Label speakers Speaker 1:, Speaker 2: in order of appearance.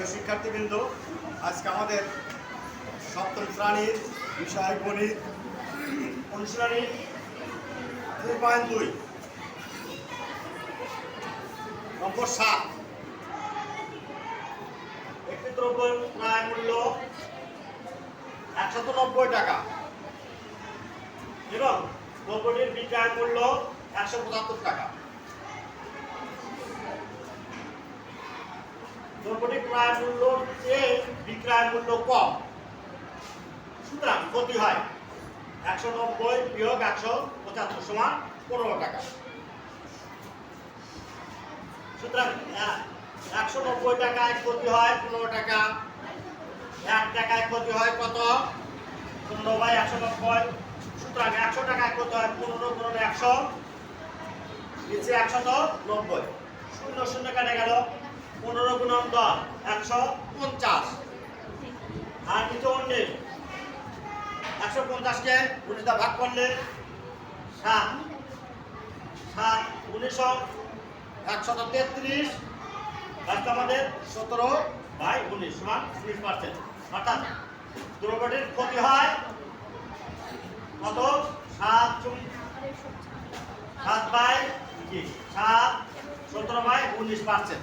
Speaker 1: প্রিয় শিক্ষার্থীবৃন্দ, আজকে আমাদের সপ্তম শ্রেণির বিষয় গণিত অনুশীলনী থ্রি পয়েন্ট দুই, নম্বর সাত। একটি দ্রব্য প্রায় মূল্য একশত নব্বই টাকা এবং দ্রব্যটির বিক্রয় মূল্য একশো পঁচাত্তর টাকা। দ্রব্যটি ক্রয় মূল্য চেয়ে বিক্রয় মূল্য কম। সুতরাং ক্ষতি হয় একশো নব্বই বিয়োগ একশো পঁচাত্তর সমান পনেরো টাকা। সুতরাং একশো নব্বই টাকায় ক্ষতি হয় পনেরো টাকা। এক টাকায় ক্ষতি হয় কত? পনেরো বাই একশো নব্বই। সুতরাং একশো টাকায় ক্ষতি হয় পনেরো পনেরো একশো। নিচে একশত নব্বই। শূন্য শূন্য কেটে গেল। পনেরো গুণন দশ, একশো পঞ্চাশ। আর নিচে অন্যের একশো পঞ্চাশকে উনিশটা ভাগ করলে সাত। সাত উনিশশো একশত তেত্রিশ আজকে আমাদের সতেরো বাই উনিশ সমান উনিশ পার্সেন্ট অর্থাৎ দ্রব্যটির ক্ষতি হয় কত? সাত সাত বাই কি? সাত সতেরো বাই উনিশ পার্সেন্ট